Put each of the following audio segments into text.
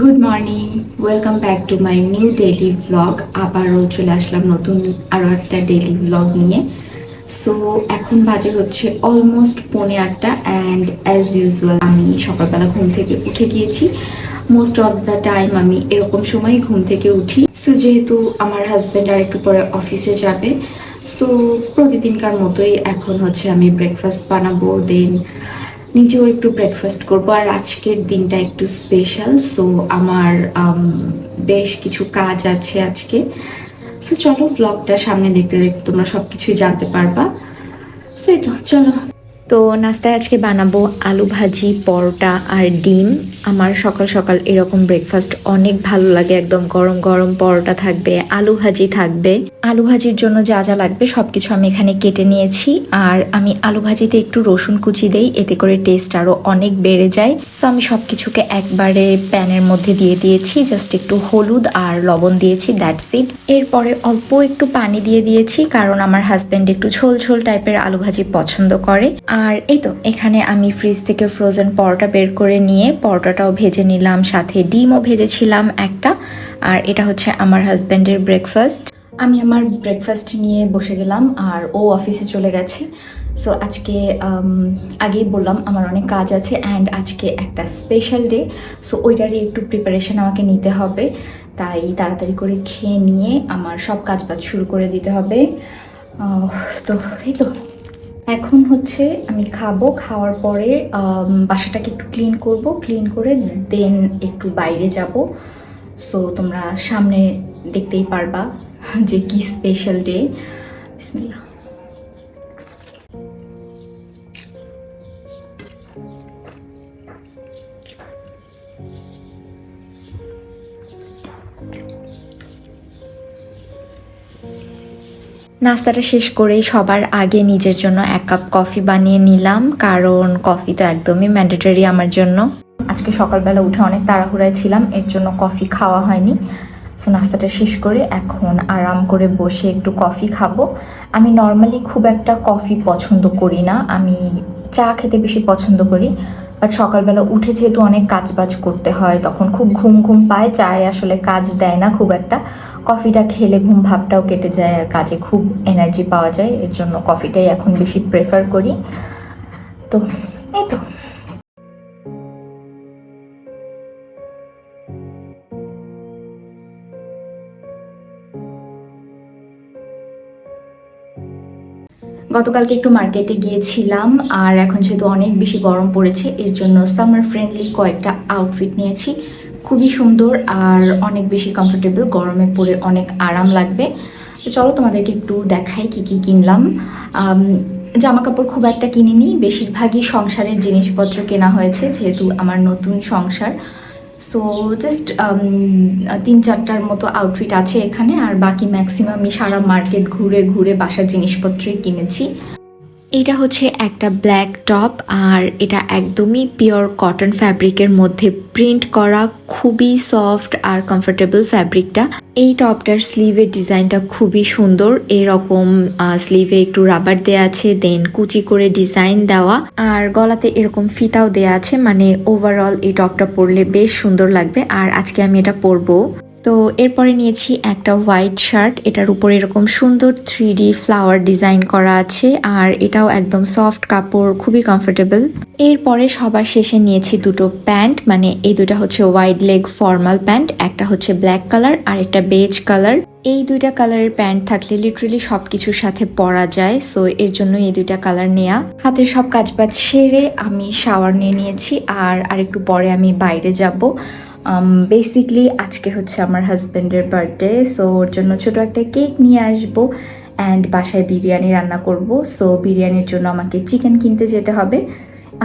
Good morning welcome back to my new daily blog আবারও চলে আসলাম নতুন আরও একটা ডেইলি ব্লগ নিয়ে। সো এখন বাজে হচ্ছে অলমোস্ট পৌনে আটটা অ্যান্ড অ্যাজ ইউজুয়াল আমি সকালবেলা ঘুম থেকে উঠে গিয়েছি। মোস্ট অফ দ্য টাইম আমি এরকম সময় ঘুম থেকে উঠি। সো যেহেতু আমার হাজব্যান্ড আর একটু পরে অফিসে যাবে সো প্রতিদিনকার মতোই এখন হচ্ছে আমি ব্রেকফাস্ট বানাবো দেন নিজেও একটু ব্রেকফাস্ট করব। আর আজকের দিনটা একটু স্পেশাল সো আমার বেশ কিছু কাজ আছে আজকে। সো চলো ব্লগটা সামনে দেখতে দেখতে তোমরা সব কিছুই জানতে পারবা। সো এই তো, চলো। তো নাস্তায় আজকে বানাবো আলু ভাজি, পরোটা আর ডিম। আমার সকাল সকাল এরকম ব্রেকফাস্ট অনেক ভালো লাগে, একদম গরম গরম পরোটা থাকবে, আলু ভাজি থাকবে। আলু ভাজির জন্য যা যা লাগবে সব কিছু আমি এখানে কেটে নিয়েছি। আর আমি আলু ভাজিতে একটু রসুন কুচি দেই, এতে করে টেস্ট আরও অনেক বেড়ে যায়। সো আমি সব কিছুকে একবারে প্যানের মধ্যে দিয়ে দিয়েছি জাস্ট একটু হলুদ আর লবণ দিয়েছি দ্যাটস ইট এরপরে অল্প একটু পানি দিয়ে দিয়েছি, কারণ আমার হাজব্যান্ড একটু ঝোল ঝোল টাইপের আলু ভাজি পছন্দ করে। আর এই তো, এখানে আমি ফ্রিজ থেকে ফ্রোজেন পরোটা বের করে নিয়ে পরোটাটাও ভেজে নিলাম, সাথে ডিমও ভেজেছিলাম একটা, আর এটা হচ্ছে আমার হাজব্যান্ডের ব্রেকফাস্ট আমি আমার ব্রেকফাস্ট নিয়ে বসে গেলাম, আর ও অফিসে চলে গেছে। সো আজকে আগেই বললাম, আমার অনেক কাজ আছে অ্যান্ড আজকে একটা স্পেশাল ডে সো ওইটারই একটু প্রিপারেশন আমাকে নিতে হবে। তাই তাড়াতাড়ি করে খেয়ে নিয়ে আমার সব কাজ বাজ শুরু করে দিতে হবে। তো, এই তো। এখন হচ্ছে আমি খাব, খাওয়ার পরে বাসাটাকে একটু ক্লিন করব ক্লিন করে দেন একটু বাইরে যাব। সো তোমরা সামনে দেখতেই পারবা যে কি স্পেশাল ডে বিসমিল্লাহ। নাস্তাটা শেষ করেই সবার আগে নিজের জন্য এক কাপ কফি বানিয়ে নিলাম, কারণ কফি তো একদমই ম্যান্ডেটরি আমার জন্য। আজকে সকালবেলা উঠে অনেক তাড়াহুড়ায় ছিলাম, এর জন্য কফি খাওয়া হয়নি। সো নাস্তাটা শেষ করে এখন আরাম করে বসে একটু কফি খাব। আমি নর্মালি খুব একটা কফি পছন্দ করি না। আমি চা খেতে বেশি পছন্দ করি। বাট সকালবেলা উঠে যেহেতু অনেক কাজ বাজ করতে হয়, তখন খুব ঘুম ঘুম পায়, চায় আসলে কাজ দেয় না খুব একটা। কফিটা খেলে ঘুম ভাবটাও কেটে যায় আর কাজে খুব এনার্জি পাওয়া যায়, এর জন্য কফিটাই এখন বেশি প্রেফার করি। তো, এই তো। গতকালকে একটু মার্কেটে গিয়েছিলাম আর এখন যেহেতু অনেক বেশি গরম পড়েছে, এর জন্য সামার ফ্রেন্ডলি কয়েকটা আউটফিট নিয়েছি। খুবই সুন্দর আর অনেক বেশি কমফোর্টেবল গরমে পরে অনেক আরাম লাগবে। তো চলো তোমাদেরকে একটু দেখাই কি কি কিনলাম। জামা কাপড় খুব একটা কিনিনি, বেশিরভাগই সংসারের জিনিসপত্র কেনা হয়েছে, যেহেতু আমার নতুন সংসার। সো জাস্ট তিন চারটার মতো আউটফিট আছে এখানে, আর বাকি ম্যাক্সিমাম আমি সারা মার্কেট ঘুরে ঘুরে বাসার জিনিসপত্রই কিনেছি। এটা হচ্ছে একটা ব্ল্যাক টপ আর এটা একদমই পিওর কটন ফ্যাব্রিকের মধ্যে প্রিন্ট করা, খুবই সফট আর কমফোর্টেবল ফ্যাব্রিকটা এই টপটার স্লিভের ডিজাইনটা খুবই সুন্দর। এরকম স্লিভে একটু রাবার দেওয়া আছে দেন কুচি করে ডিজাইন দেওয়া। আর গলাতে এরকম ফিতাও দেয়া আছে মানে ওভারঅল এই টপটা পরলে বেশ সুন্দর লাগবে। আর আজকে আমি এটা পরবো। তো এরপরে নিয়েছি একটা হোয়াইট শার্ট এটার উপর এরকম সুন্দর থ্রি ফ্লাওয়ার ডিজাইন করা আছে, আর এটাও একদম সফট কাপড়, খুবই কমফোর্টেবল এরপরে সবার শেষে নিয়েছি দুটো প্যান্ট মানে এই দুটো হচ্ছে ওয়াইড লেগ ফর্মাল প্যান্ট একটা হচ্ছে ব্ল্যাক কালার আর একটা বেজ কালার এই দুইটা কালারের প্যান্ট থাকলে লিটারেলি সব কিছুর সাথে পরা যায় সো এর জন্য এই দুইটা কালার নেয়া। হাতের সব কাজ বাজ সেরে আমি শাওয়ার নিয়ে নিয়েছি, আর আরেকটু পরে আমি বাইরে যাব। বেসিকলি আজকে হচ্ছে আমার হাজব্যান্ডের বার্থডে সো ওর জন্য ছোটো একটা কেক নিয়ে আসব অ্যান্ড বাসায় বিরিয়ানি রান্না করব সো বিরিয়ানির জন্য আমাকে চিকেন কিনতে যেতে হবে।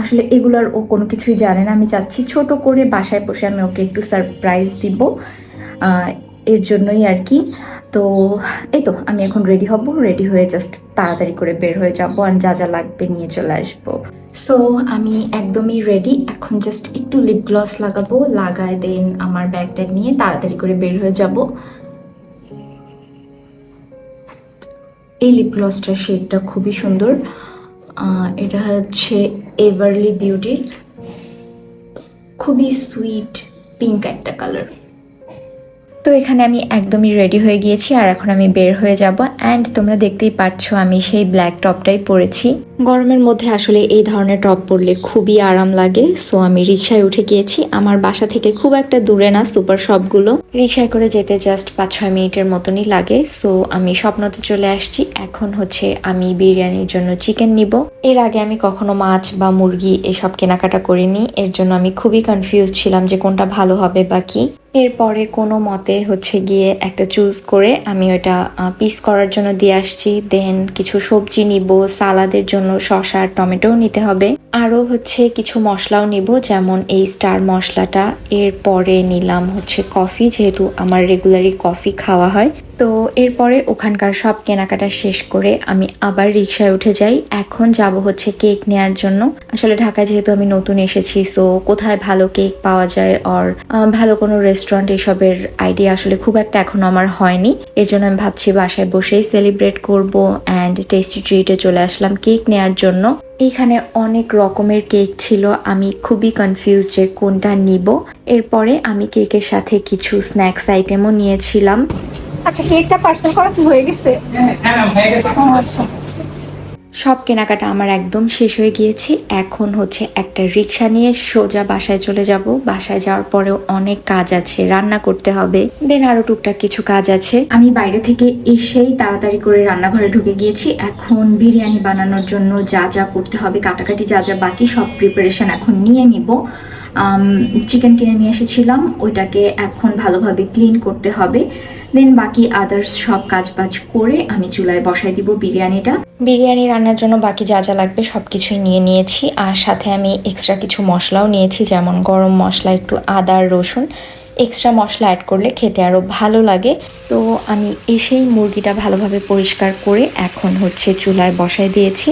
আসলে এগুলোর ও কোনো কিছুই জানে না, আমি চাচ্ছি ছোট করে বাসায় বসে আমি ওকে একটু সারপ্রাইজ দিব। এর জন্যই আর কি। তো এই তো, আমি এখন রেডি হব রেডি হয়ে জাস্ট তাড়াতাড়ি করে বের হয়ে যাব আর যা যা লাগবে নিয়ে চলে আসব। সো আমি একদমই রেডি এখন জাস্ট একটু লিপ গ্লস লাগাবো, লাগায় দেন আমার ব্যাগ ট্যাগ নিয়ে তাড়াতাড়ি করে বের হয়ে যাব। এই লিপ গ্লসটার শেডটা খুবই সুন্দর এটা হচ্ছে এভারলি বিউটির খুবই সুইট পিঙ্ক একটা কালার তো এখানে আমি একদমই রেডি হয়ে গিয়েছি আর এখন আমি বের হয়ে যাব। অ্যান্ড তোমরা দেখতেই পাচ্ছ আমি সেই ব্ল্যাক টপটাই পরেছি। গরমের মধ্যে আসলে এই ধরনের টপ পরলে খুবই আরাম লাগে। সো আমি রিক্সায় উঠে গিয়েছি। আমার বাসা থেকে খুব একটা দূরে না সুপার শপগুলো। রিক্সায় করে যেতে জাস্ট পাঁচ ছয় মিনিটের মতনই লাগে। সো আমি স্বপ্নতে চলে আসছি। এখন হচ্ছে আমি বিরিয়ানির জন্য চিকেন নিব। এর আগে আমি কখনো মাছ বা মুরগি এসব কেনাকাটা করিনি। এর জন্য আমি খুবই কনফিউজ ছিলাম যে কোনটা ভালো হবে বা কি। এরপরে কোনো মতে হচ্ছে গিয়ে একটা চুজ করে আমি ওটা পিস করার জন্য দিয়ে আসছি। দেন কিছু সবজি নিব, সালাদের জন্য শসা টমেটোও নিতে হবে। আরও হচ্ছে কিছু মশলাও নিব, যেমন এই স্টার মশলাটা। এরপরে নিলাম হচ্ছে কফি, যেহেতু আমার রেগুলারই কফি খাওয়া হয়। তো এরপরে ওখানকার সব কেনাকাটা শেষ করে আমি আবার রিক্সায় উঠে যাই। এখন যাব হচ্ছে কেক নেয়ার জন্য। আসলে ঢাকায় যেহেতু আমি নতুন এসেছি সো কোথায় ভালো কেক পাওয়া যায় আর ভালো কোনো রেস্টুরেন্ট এসবের আইডিয়া আসলে খুব একটা এখনও আমার হয়নি। এর জন্য আমি ভাবছি বাসায় বসেই সেলিব্রেট করব অ্যান্ড টেস্টি ট্রিটে চলে আসলাম কেক নেয়ার জন্য। এখানে অনেক রকমের কেক ছিল, আমি খুবই কনফিউজ যে কোনটা নিব। এরপরে আমি কেকের সাথে কিছু স্ন্যাক্স আইটেমও নিয়েছিলাম। আচ্ছা কেকটা পার্সেল করা কি হয়ে গেছে? হ্যাঁ হয়ে গেছে। আচ্ছা। সব কেনাকাটা আমার একদম শেষ হয়ে গিয়েছে। এখন হচ্ছে একটা রিক্সা নিয়ে সোজা বাসায় চলে যাব। বাসায় যাওয়ার পরেও অনেক কাজ আছে রান্না করতে হবে। দেন আরও টুকটাক কিছু কাজ আছে। আমি বাইরে থেকে এসেই তাড়াতাড়ি করে রান্নাঘরে ঢুকে গিয়েছি। এখন বিরিয়ানি বানানোর জন্য যা যা করতে হবে কাটাকাটি যা যা বাকি সব প্রিপারেশন এখন নিয়ে নিব। চিকেন কিনে নিয়ে এসেছিলাম। ওইটাকে এখন ভালোভাবে ক্লিন করতে হবে। দেন বাকি আদার্স সব কাজ বাজ করে আমি চুলায় বসাই দিব বিরিয়ানিটা। বিরিয়ানি রান্নার জন্য বাকি যা যা লাগবে সব কিছুই নিয়ে নিয়েছি। আর সাথে আমি এক্সট্রা কিছু মশলাও নিয়েছি, যেমন গরম মশলা, একটু আদা, রসুন। এক্সট্রা মশলা অ্যাড করলে খেতে আরও ভালো লাগে। তো আমি এসেই মুরগিটা ভালোভাবে পরিষ্কার করে এখন হচ্ছে চুলায় বসাই দিয়েছি।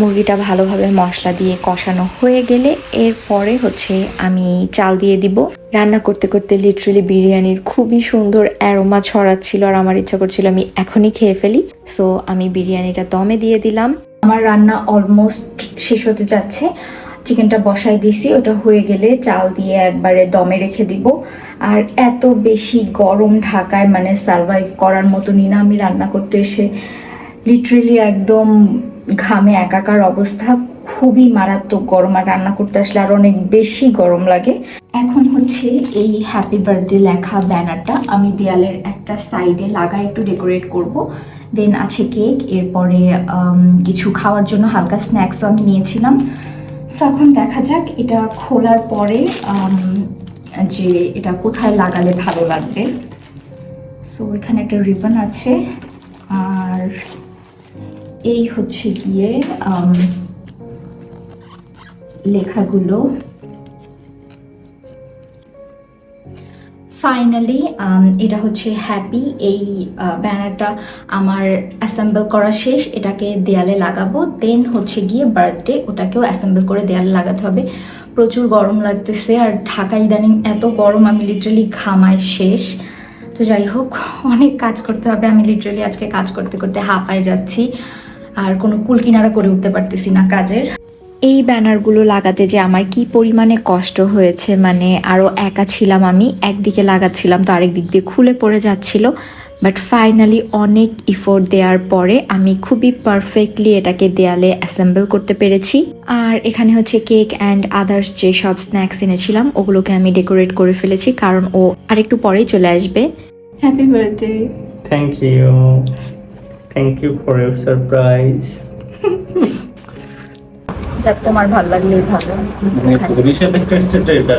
মুরগিটা ভালোভাবে মশলা দিয়ে কষানো হয়ে গেলে এরপরে হচ্ছে আমি চাল দিয়ে দিব। রান্না করতে করতে লিটারেলি বিরিয়ানির খুবই সুন্দর অ্যারোমা ছড়াচ্ছিল আর আমার ইচ্ছা করছিল আমি এখনই খেয়ে ফেলি। সো আমি বিরিয়ানিটা দমে দিয়ে দিলাম। আমার রান্না অলমোস্ট শেষ হতে যাচ্ছে। চিকেনটা বসাই দিছি ওটা হয়ে গেলে চাল দিয়ে একবারে দমে রেখে দিব। আর এত বেশি গরম ঢাকায় মানে সার্ভাইভ করার মতনই না আমি রান্না করতে এসে। লিটারেলি একদম ঘামে একাকার অবস্থা, খুবই মারাত্মক গরম, আর রান্না করতে আসলে আর অনেক বেশি গরম লাগে। এখন হচ্ছে এই হ্যাপি বার্থডে লেখা ব্যানারটা, আমি দেয়ালের একটা সাইডে লাগা একটু ডেকোরেট করব। দেন আছে কেক, এরপরে কিছু খাওয়ার জন্য হালকা স্ন্যাক্সও আমি নিয়েছিলাম। সো এখন দেখা যাক, এটা খোলার পরে যে এটা কোথায় লাগালে ভালো লাগবে। সো এখানে একটা রিবন আছে, আর এই হচ্ছে গিয়ে লেখাগুলো। ফাইনালি এটা হচ্ছে হ্যাপি এই ব্যানারটা আমার অ্যাসেম্বল করা শেষ, এটাকে দেয়ালে লাগাবো। দেন হচ্ছে গিয়ে বার্থডে ওটাকেও অ্যাসেম্বল করে দেয়ালে লাগাতে হবে। প্রচুর গরম লাগতেছে, আর ঢাকা ইদানিং এত গরম, আমি লিটারালি ঘামায় শেষ। তো যাই হোক, অনেক কাজ করতে হবে, আমি লিটারালি আজকে কাজ করতে করতে হাঁপায় যাচ্ছি। আর কোনো কুল কিনারা করে উঠতে পারতেছি না কাজের। এই ব্যানারগুলো লাগাতে যে আমার কি পরিমাণে কষ্ট হয়েছে মানে আরও একা ছিলাম আমি একদিকে লাগাচ্ছিলাম তো আরেক দিক দিয়ে খুলে পড়ে যাচ্ছিল। বাট ফাইনালি অনেক ইফোর্ট দেওয়ার পরে আমি খুবই পারফেক্টলি এটাকে দেয়ালে অ্যাসেম্বল করতে পেরেছি। আর এখানে হচ্ছে কেক অ্যান্ড আদার্স যে সব স্ন্যাক্স এনেছিলাম ওগুলোকে আমি ডেকোরেট করে ফেলেছি কারণ ও আরেকটু পরেই চলে আসবে। Happy birthday thank you thank you for your surprise যাক তোমার ভালো লাগলেই ভালো। মানে টেস্টেড এটা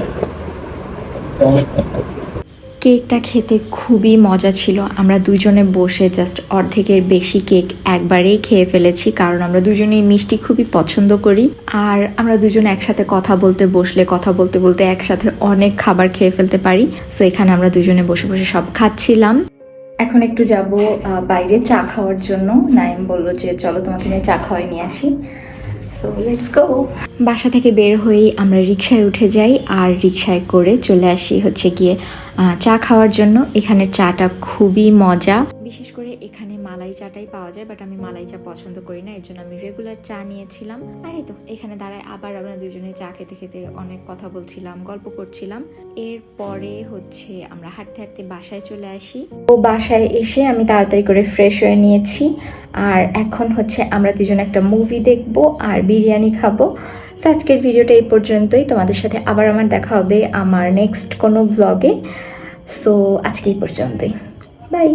কেকটা খেতে খুবই মজা ছিল। আমরা দুজনে বসে জাস্ট অর্ধেকের বেশি কেক একবারেই খেয়ে ফেলেছি কারণ আমরা দুজনেই মিষ্টি খুবই পছন্দ করি। আর আমরা দুজনে একসাথে কথা বলতে বসলে কথা বলতে বলতে একসাথে অনেক খাবার খেয়ে ফেলতে পারি। সো এখানে আমরা দুজনে বসে বসে সব খাচ্ছিলাম। এখন একটু যাব বাইরে চা খাওয়ার জন্য। নাইম বলল যে, চলো তোমাকে নিয়ে চা খাওয়াই, নিয়ে আসি। সো লেটস গো বাসা থেকে বের হয়েই আমরা রিক্সায় উঠে যাই, আর রিক্সায় করে চলে আসি হচ্ছে গিয়ে চা খাওয়ার জন্য। এখানে চাটা খুবই মজা। চাটাই পাওয়া যায় বাট আমি মালাই চা পছন্দ করি না, এর জন্য আমি রেগুলার চা নিয়েছিলাম। আর এই তো, এখানে দাঁড়ায় আবার আমরা দুজনে চা খেতে খেতে অনেক কথা বলছিলাম, গল্প করছিলাম। এরপরে হচ্ছে আমরা হাঁটতে হাঁটতে বাসায় চলে আসি। ও বাসায় এসে আমি তাড়াতাড়ি করে ফ্রেশ হয়ে নিয়েছি। আর এখন হচ্ছে আমরা দুজন একটা মুভি দেখব আর বিরিয়ানি খাব। সো আজকের ভিডিওটা এই পর্যন্তই। তোমাদের সাথে আবার আমার দেখা হবে আমার নেক্সট কোনো ব্লগে সো আজকে এই পর্যন্তই। বাই